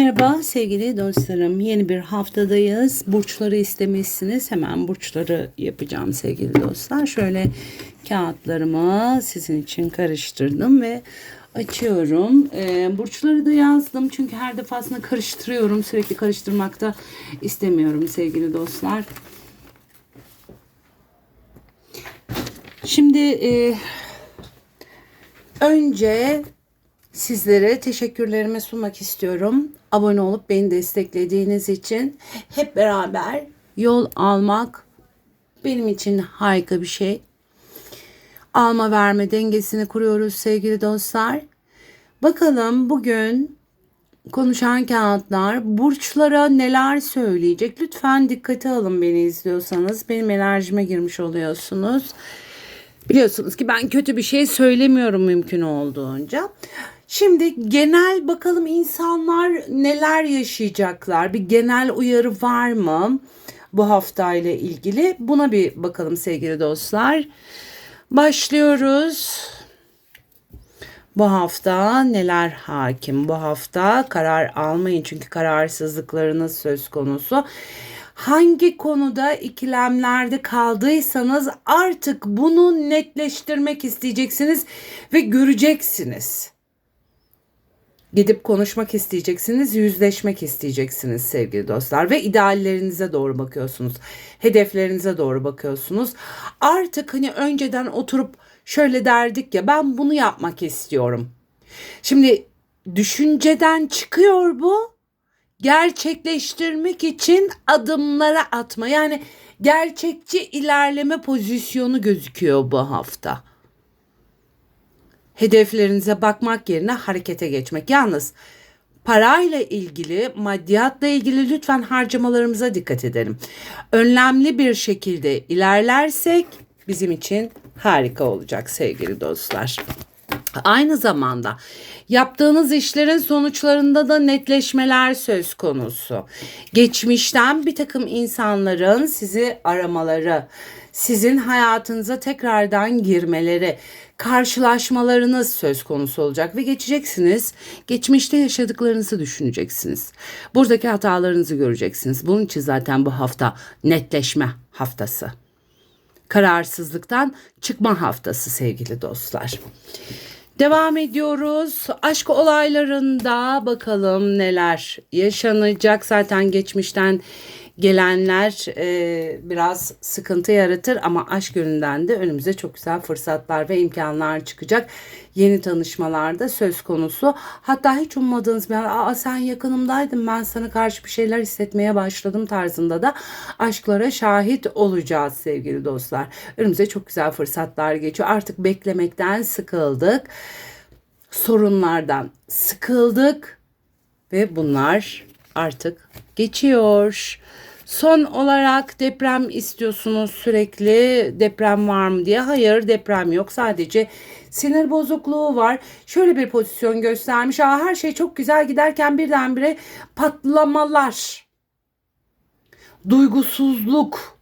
Merhaba sevgili dostlarım. Yeni bir haftadayız. Burçları istemişsiniz. Hemen burçları yapacağım sevgili dostlar. Şöyle kağıtlarımı sizin için karıştırdım ve açıyorum. Ee, burçları da yazdım çünkü her defasında karıştırıyorum. Sürekli karıştırmakta istemiyorum sevgili dostlar. Şimdi e, önce Sizlere teşekkürlerimi sunmak istiyorum. Abone olup beni desteklediğiniz için hep beraber yol almak benim için harika bir şey. Alma verme dengesini kuruyoruz sevgili dostlar. Bakalım bugün konuşan kağıtlar burçlara neler söyleyecek? Lütfen dikkate alın beni izliyorsanız. Benim enerjime girmiş oluyorsunuz. Biliyorsunuz ki ben kötü bir şey söylemiyorum mümkün olduğunca. Şimdi genel bakalım insanlar neler yaşayacaklar? Bir genel uyarı var mı bu hafta ile ilgili? Buna bir bakalım sevgili dostlar. Başlıyoruz. Bu hafta neler hakim? Bu hafta karar almayın çünkü kararsızlıklarınız söz konusu. Hangi konuda ikilemlerde kaldıysanız artık bunu netleştirmek isteyeceksiniz ve göreceksiniz. Gidip konuşmak isteyeceksiniz, yüzleşmek isteyeceksiniz sevgili dostlar ve ideallerinize doğru bakıyorsunuz. Hedeflerinize doğru bakıyorsunuz. Artık hani önceden oturup şöyle derdik ya ben bunu yapmak istiyorum. Şimdi düşünceden çıkıyor bu. Gerçekleştirmek için adımlara atma. Yani gerçekçi ilerleme pozisyonu gözüküyor bu hafta hedeflerinize bakmak yerine harekete geçmek. Yalnız parayla ilgili, maddiyatla ilgili lütfen harcamalarımıza dikkat edelim. Önlemli bir şekilde ilerlersek bizim için harika olacak sevgili dostlar. Aynı zamanda yaptığınız işlerin sonuçlarında da netleşmeler söz konusu. Geçmişten bir takım insanların sizi aramaları, sizin hayatınıza tekrardan girmeleri, karşılaşmalarınız söz konusu olacak ve geçeceksiniz. Geçmişte yaşadıklarınızı düşüneceksiniz. Buradaki hatalarınızı göreceksiniz. Bunun için zaten bu hafta netleşme haftası. Kararsızlıktan çıkma haftası sevgili dostlar. Devam ediyoruz. Aşk olaylarında bakalım neler yaşanacak. Zaten geçmişten gelenler e, biraz sıkıntı yaratır ama aşk yönünden de önümüze çok güzel fırsatlar ve imkanlar çıkacak. Yeni tanışmalarda söz konusu. Hatta hiç ummadığınız bir aa sen yakınımdaydın ben sana karşı bir şeyler hissetmeye başladım tarzında da aşklara şahit olacağız sevgili dostlar. Önümüze çok güzel fırsatlar geçiyor. Artık beklemekten sıkıldık. Sorunlardan sıkıldık ve bunlar artık geçiyor. Son olarak deprem istiyorsunuz sürekli deprem var mı diye. Hayır deprem yok sadece sinir bozukluğu var. Şöyle bir pozisyon göstermiş. Aa, her şey çok güzel giderken birdenbire patlamalar. Duygusuzluk.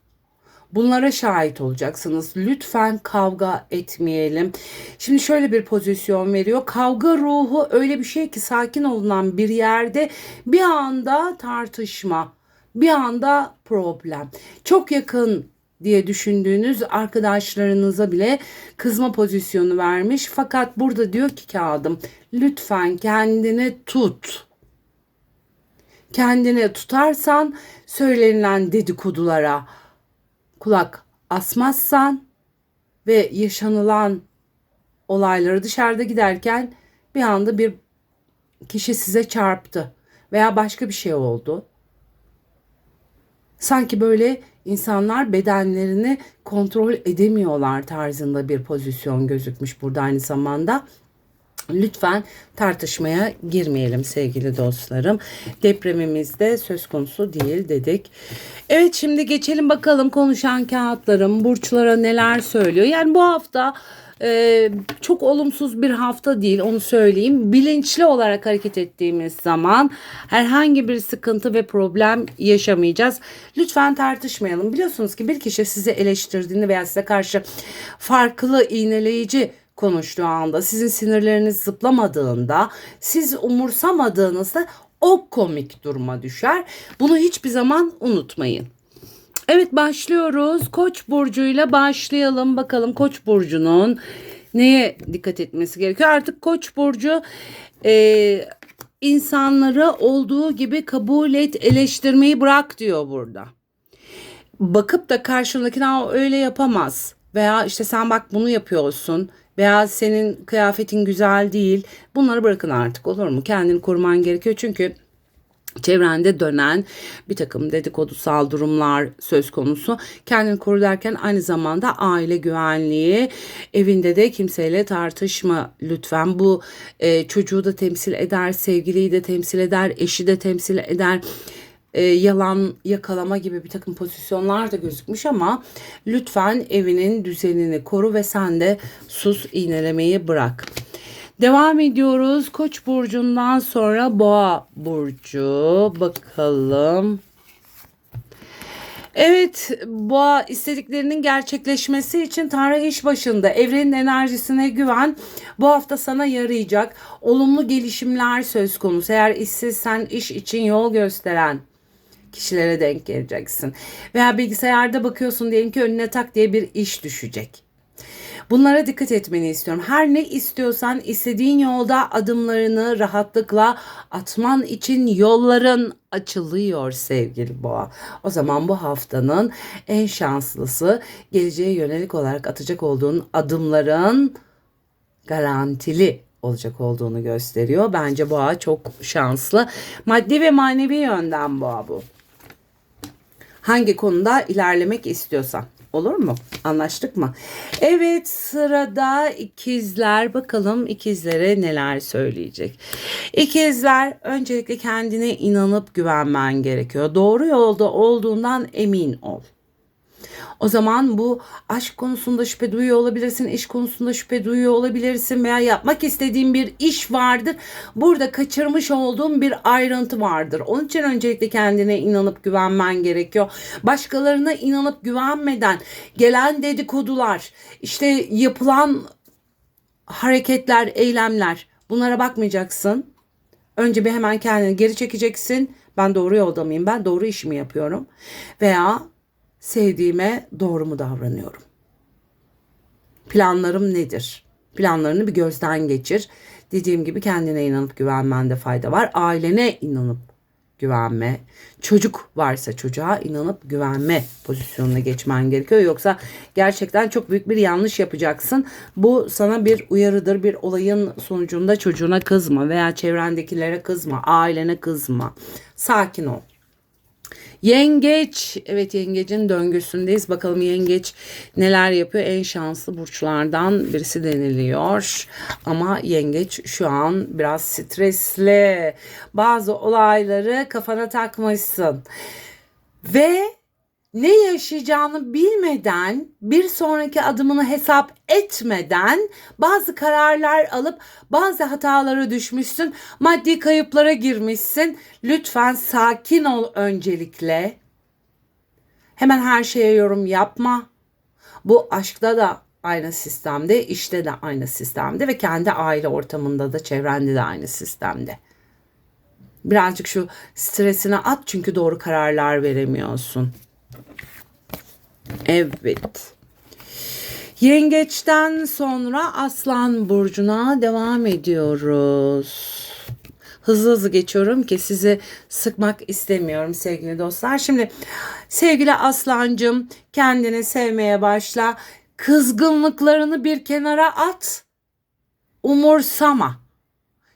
Bunlara şahit olacaksınız. Lütfen kavga etmeyelim. Şimdi şöyle bir pozisyon veriyor. Kavga ruhu öyle bir şey ki sakin olunan bir yerde bir anda tartışma bir anda problem. Çok yakın diye düşündüğünüz arkadaşlarınıza bile kızma pozisyonu vermiş. Fakat burada diyor ki kağıdım lütfen kendini tut. Kendini tutarsan söylenilen dedikodulara kulak asmazsan ve yaşanılan olayları dışarıda giderken bir anda bir kişi size çarptı veya başka bir şey oldu sanki böyle insanlar bedenlerini kontrol edemiyorlar tarzında bir pozisyon gözükmüş burada aynı zamanda. Lütfen tartışmaya girmeyelim sevgili dostlarım. Depremimizde söz konusu değil dedik. Evet şimdi geçelim bakalım konuşan kağıtlarım burçlara neler söylüyor. Yani bu hafta ee, çok olumsuz bir hafta değil onu söyleyeyim. Bilinçli olarak hareket ettiğimiz zaman herhangi bir sıkıntı ve problem yaşamayacağız. Lütfen tartışmayalım. Biliyorsunuz ki bir kişi sizi eleştirdiğini veya size karşı farklı iğneleyici konuştuğu anda, sizin sinirleriniz zıplamadığında, siz umursamadığınızda o komik duruma düşer. Bunu hiçbir zaman unutmayın. Evet başlıyoruz. Koç burcuyla başlayalım. Bakalım Koç burcunun neye dikkat etmesi gerekiyor? Artık Koç burcu e, insanları olduğu gibi kabul et, eleştirmeyi bırak diyor burada. Bakıp da karşındakine öyle yapamaz veya işte sen bak bunu yapıyorsun veya senin kıyafetin güzel değil. Bunları bırakın artık olur mu? Kendini koruman gerekiyor çünkü çevrende dönen bir takım dedikodusal durumlar söz konusu. Kendini koru derken aynı zamanda aile güvenliği, evinde de kimseyle tartışma lütfen. Bu e, çocuğu da temsil eder, sevgiliyi de temsil eder, eşi de temsil eder e, yalan yakalama gibi bir takım pozisyonlar da gözükmüş ama lütfen evinin düzenini koru ve sen de sus iğnelemeyi bırak. Devam ediyoruz. Koç burcundan sonra Boğa burcu. Bakalım. Evet, boğa istediklerinin gerçekleşmesi için Tanrı iş başında. Evrenin enerjisine güven. Bu hafta sana yarayacak. Olumlu gelişimler söz konusu. Eğer işsizsen iş için yol gösteren kişilere denk geleceksin. Veya bilgisayarda bakıyorsun diyelim ki önüne tak diye bir iş düşecek. Bunlara dikkat etmeni istiyorum. Her ne istiyorsan istediğin yolda adımlarını rahatlıkla atman için yolların açılıyor sevgili boğa. O zaman bu haftanın en şanslısı geleceğe yönelik olarak atacak olduğun adımların garantili olacak olduğunu gösteriyor. Bence boğa çok şanslı. Maddi ve manevi yönden boğa bu. Hangi konuda ilerlemek istiyorsan. Olur mu? Anlaştık mı? Evet sırada ikizler. Bakalım ikizlere neler söyleyecek. İkizler öncelikle kendine inanıp güvenmen gerekiyor. Doğru yolda olduğundan emin ol. O zaman bu aşk konusunda şüphe duyuyor olabilirsin, iş konusunda şüphe duyuyor olabilirsin veya yapmak istediğin bir iş vardır. Burada kaçırmış olduğun bir ayrıntı vardır. Onun için öncelikle kendine inanıp güvenmen gerekiyor. Başkalarına inanıp güvenmeden gelen dedikodular, işte yapılan hareketler, eylemler bunlara bakmayacaksın. Önce bir hemen kendini geri çekeceksin. Ben doğru yolda mıyım? Ben doğru işimi yapıyorum. Veya sevdiğime doğru mu davranıyorum? Planlarım nedir? Planlarını bir gözden geçir. Dediğim gibi kendine inanıp güvenmende fayda var. Ailene inanıp güvenme. Çocuk varsa çocuğa inanıp güvenme pozisyonuna geçmen gerekiyor. Yoksa gerçekten çok büyük bir yanlış yapacaksın. Bu sana bir uyarıdır. Bir olayın sonucunda çocuğuna kızma veya çevrendekilere kızma, ailene kızma. Sakin ol. Yengeç. Evet yengecin döngüsündeyiz. Bakalım yengeç neler yapıyor. En şanslı burçlardan birisi deniliyor. Ama yengeç şu an biraz stresli. Bazı olayları kafana takmışsın. Ve ne yaşayacağını bilmeden, bir sonraki adımını hesap etmeden bazı kararlar alıp bazı hatalara düşmüşsün, maddi kayıplara girmişsin. Lütfen sakin ol öncelikle. Hemen her şeye yorum yapma. Bu aşkta da aynı sistemde, işte de aynı sistemde ve kendi aile ortamında da, çevrende de aynı sistemde. Birazcık şu stresini at çünkü doğru kararlar veremiyorsun. Evet. Yengeçten sonra Aslan burcuna devam ediyoruz. Hızlı hızlı geçiyorum ki sizi sıkmak istemiyorum sevgili dostlar. Şimdi sevgili Aslancım kendini sevmeye başla. Kızgınlıklarını bir kenara at. Umursama.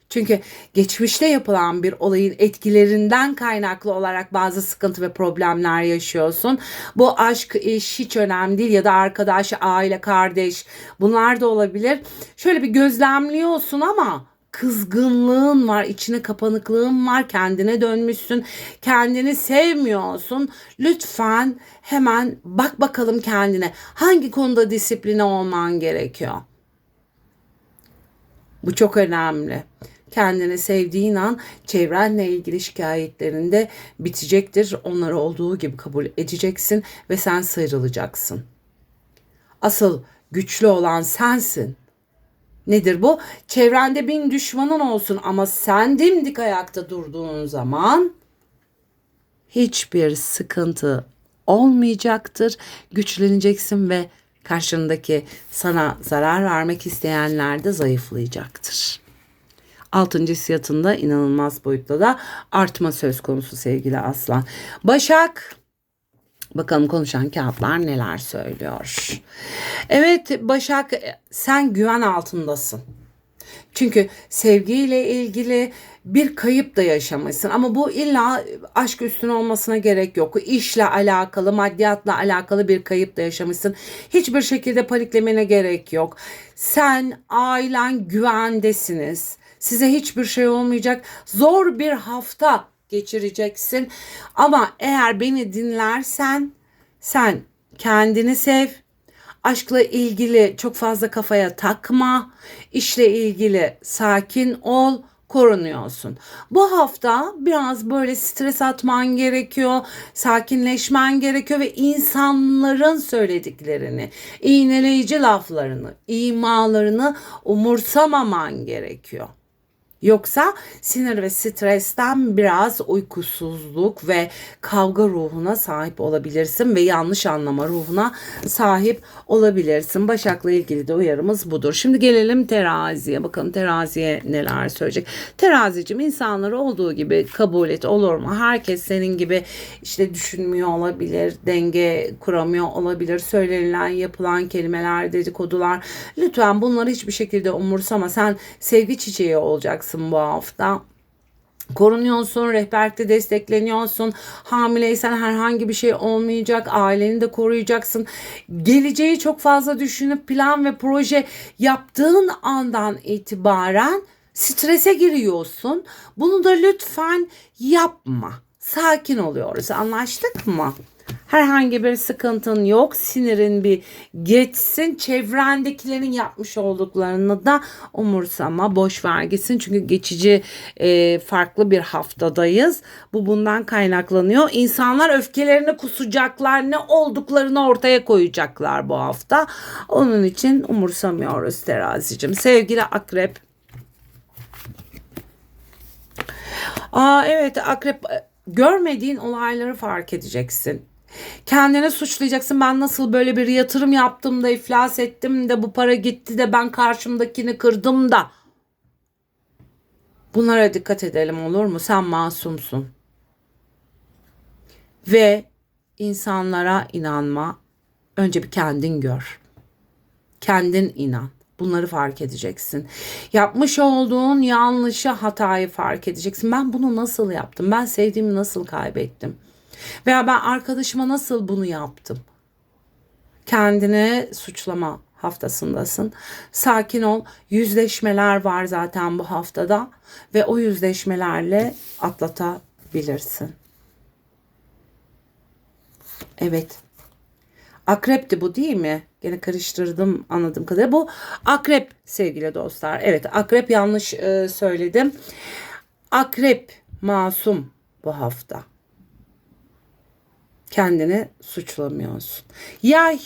Çünkü geçmişte yapılan bir olayın etkilerinden kaynaklı olarak bazı sıkıntı ve problemler yaşıyorsun. Bu aşk, iş hiç önemli değil ya da arkadaş, aile, kardeş bunlar da olabilir. Şöyle bir gözlemliyorsun ama kızgınlığın var, içine kapanıklığın var, kendine dönmüşsün, kendini sevmiyorsun. Lütfen hemen bak bakalım kendine. Hangi konuda disipline olman gerekiyor? Bu çok önemli kendini sevdiğin an çevrenle ilgili şikayetlerinde bitecektir. Onları olduğu gibi kabul edeceksin ve sen sıyrılacaksın. Asıl güçlü olan sensin. Nedir bu? Çevrende bin düşmanın olsun ama sen dimdik ayakta durduğun zaman hiçbir sıkıntı olmayacaktır. Güçleneceksin ve karşındaki sana zarar vermek isteyenler de zayıflayacaktır. Altıncı hissiyatında inanılmaz boyutta da artma söz konusu sevgili aslan. Başak Bakalım konuşan kağıtlar neler söylüyor. Evet Başak sen güven altındasın. Çünkü sevgiyle ilgili bir kayıp da yaşamışsın ama bu illa aşk üstüne olmasına gerek yok. İşle alakalı, maddiyatla alakalı bir kayıp da yaşamışsın. Hiçbir şekilde paniklemene gerek yok. Sen, ailen güvendesiniz. Size hiçbir şey olmayacak. Zor bir hafta geçireceksin. Ama eğer beni dinlersen sen kendini sev. Aşkla ilgili çok fazla kafaya takma. İşle ilgili sakin ol korunuyorsun. Bu hafta biraz böyle stres atman gerekiyor, sakinleşmen gerekiyor ve insanların söylediklerini, iğneleyici laflarını, imalarını umursamaman gerekiyor. Yoksa sinir ve stresten biraz uykusuzluk ve kavga ruhuna sahip olabilirsin ve yanlış anlama ruhuna sahip olabilirsin. Başak'la ilgili de uyarımız budur. Şimdi gelelim teraziye. Bakalım teraziye neler söyleyecek. Terazicim insanları olduğu gibi kabul et olur mu? Herkes senin gibi işte düşünmüyor olabilir, denge kuramıyor olabilir. Söylenilen, yapılan kelimeler, dedikodular. Lütfen bunları hiçbir şekilde umursama. Sen sevgi çiçeği olacaksın olacaksın bu hafta korunuyorsun, rehberlikte destekleniyorsun. Hamileysen herhangi bir şey olmayacak. Aileni de koruyacaksın. Geleceği çok fazla düşünüp plan ve proje yaptığın andan itibaren strese giriyorsun. Bunu da lütfen yapma. Sakin oluyoruz. Anlaştık mı? Herhangi bir sıkıntın yok. Sinirin bir geçsin. Çevrendekilerin yapmış olduklarını da umursama. Boş ver gitsin. Çünkü geçici e, farklı bir haftadayız. Bu bundan kaynaklanıyor. İnsanlar öfkelerini kusacaklar. Ne olduklarını ortaya koyacaklar bu hafta. Onun için umursamıyoruz terazicim. Sevgili akrep. Aa evet akrep görmediğin olayları fark edeceksin. Kendini suçlayacaksın. Ben nasıl böyle bir yatırım yaptım da iflas ettim de bu para gitti de ben karşımdakini kırdım da. Bunlara dikkat edelim olur mu? Sen masumsun. Ve insanlara inanma. Önce bir kendin gör. Kendin inan. Bunları fark edeceksin. Yapmış olduğun yanlışı, hatayı fark edeceksin. Ben bunu nasıl yaptım? Ben sevdiğimi nasıl kaybettim? Veya ben arkadaşıma nasıl bunu yaptım? Kendine suçlama haftasındasın. Sakin ol. Yüzleşmeler var zaten bu haftada ve o yüzleşmelerle atlatabilirsin. Evet. Akrepti bu değil mi? Gene karıştırdım anladığım kadarıyla. Bu akrep sevgili dostlar. Evet akrep yanlış e, söyledim. Akrep masum bu hafta kendini suçlamıyorsun. Yay.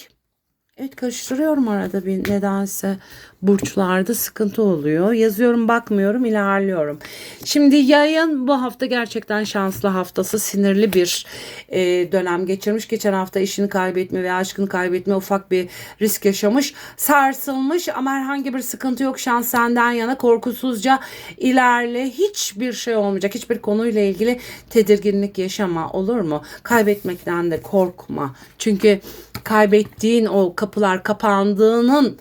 Evet karıştırıyorum arada bir nedense burçlarda sıkıntı oluyor. Yazıyorum bakmıyorum ilerliyorum. Şimdi yayın bu hafta gerçekten şanslı haftası sinirli bir e, dönem geçirmiş. Geçen hafta işini kaybetme veya aşkını kaybetme ufak bir risk yaşamış. Sarsılmış ama herhangi bir sıkıntı yok. Şans senden yana korkusuzca ilerle. Hiçbir şey olmayacak. Hiçbir konuyla ilgili tedirginlik yaşama olur mu? Kaybetmekten de korkma. Çünkü kaybettiğin o kapılar kapandığının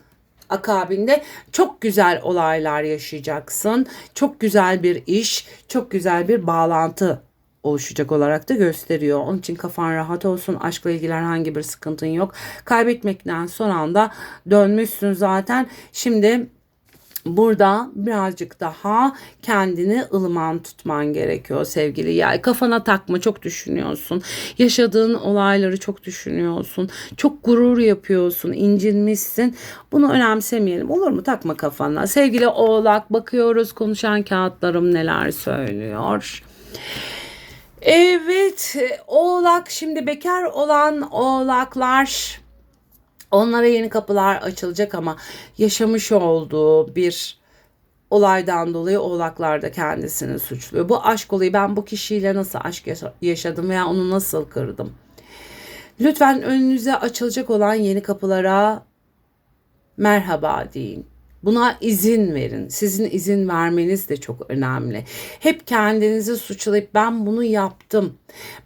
akabinde çok güzel olaylar yaşayacaksın. Çok güzel bir iş, çok güzel bir bağlantı oluşacak olarak da gösteriyor. Onun için kafan rahat olsun. Aşkla ilgili herhangi bir sıkıntın yok. Kaybetmekten son anda dönmüşsün zaten. Şimdi Burada birazcık daha kendini ılıman tutman gerekiyor sevgili yay. Kafana takma çok düşünüyorsun. Yaşadığın olayları çok düşünüyorsun. Çok gurur yapıyorsun. incinmişsin. Bunu önemsemeyelim olur mu? Takma kafana. Sevgili oğlak bakıyoruz konuşan kağıtlarım neler söylüyor. Evet oğlak şimdi bekar olan oğlaklar Onlara yeni kapılar açılacak ama yaşamış olduğu bir olaydan dolayı oğlaklar da kendisini suçluyor. Bu aşk olayı ben bu kişiyle nasıl aşk yaşa- yaşadım veya onu nasıl kırdım? Lütfen önünüze açılacak olan yeni kapılara merhaba deyin. Buna izin verin. Sizin izin vermeniz de çok önemli. Hep kendinizi suçlayıp ben bunu yaptım.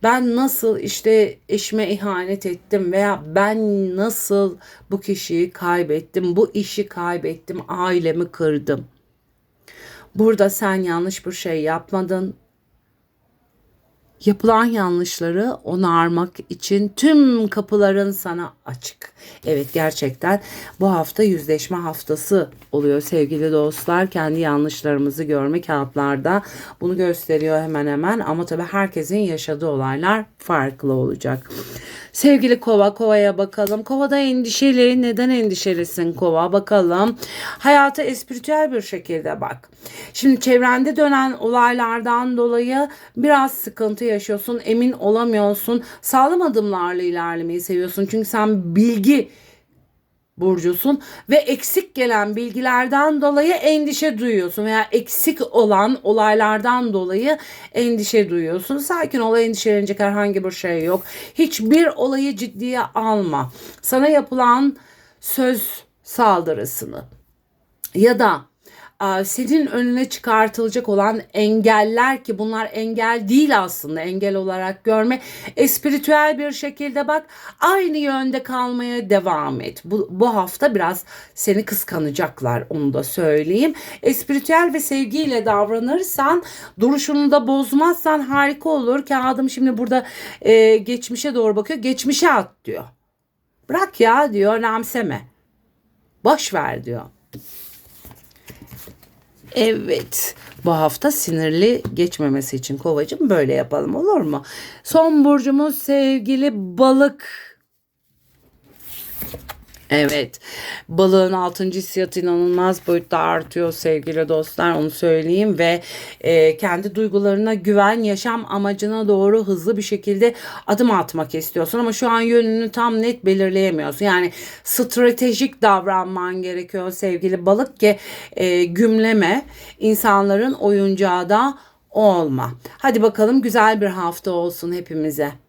Ben nasıl işte eşime ihanet ettim veya ben nasıl bu kişiyi kaybettim, bu işi kaybettim, ailemi kırdım. Burada sen yanlış bir şey yapmadın. Yapılan yanlışları onarmak için tüm kapıların sana açık. Evet gerçekten bu hafta yüzleşme haftası oluyor sevgili dostlar. Kendi yanlışlarımızı görme kağıtlarda bunu gösteriyor hemen hemen ama tabii herkesin yaşadığı olaylar farklı olacak. Sevgili kova kovaya bakalım. Kovada endişeli. Neden endişelisin kova? Bakalım. Hayata espritüel bir şekilde bak. Şimdi çevrende dönen olaylardan dolayı biraz sıkıntı yaşıyorsun. Emin olamıyorsun. Sağlam adımlarla ilerlemeyi seviyorsun. Çünkü sen bilgi burcusun ve eksik gelen bilgilerden dolayı endişe duyuyorsun veya eksik olan olaylardan dolayı endişe duyuyorsun. Sakin ol endişelenecek herhangi bir şey yok. Hiçbir olayı ciddiye alma. Sana yapılan söz saldırısını ya da senin önüne çıkartılacak olan engeller ki bunlar engel değil aslında engel olarak görme. Espiritüel bir şekilde bak aynı yönde kalmaya devam et. Bu, bu hafta biraz seni kıskanacaklar onu da söyleyeyim. Espiritüel ve sevgiyle davranırsan duruşunu da bozmazsan harika olur. Kağıdım şimdi burada e, geçmişe doğru bakıyor. Geçmişe at diyor. Bırak ya diyor önemseme. Boş ver diyor Evet. Bu hafta sinirli geçmemesi için kovacım böyle yapalım olur mu? Son burcumuz sevgili balık. Evet. Balığın 6. hissiyatı inanılmaz boyutta artıyor sevgili dostlar onu söyleyeyim ve e, kendi duygularına güven yaşam amacına doğru hızlı bir şekilde adım atmak istiyorsun ama şu an yönünü tam net belirleyemiyorsun. Yani stratejik davranman gerekiyor sevgili balık ki e, gümleme insanların oyuncağı da olma. Hadi bakalım güzel bir hafta olsun hepimize.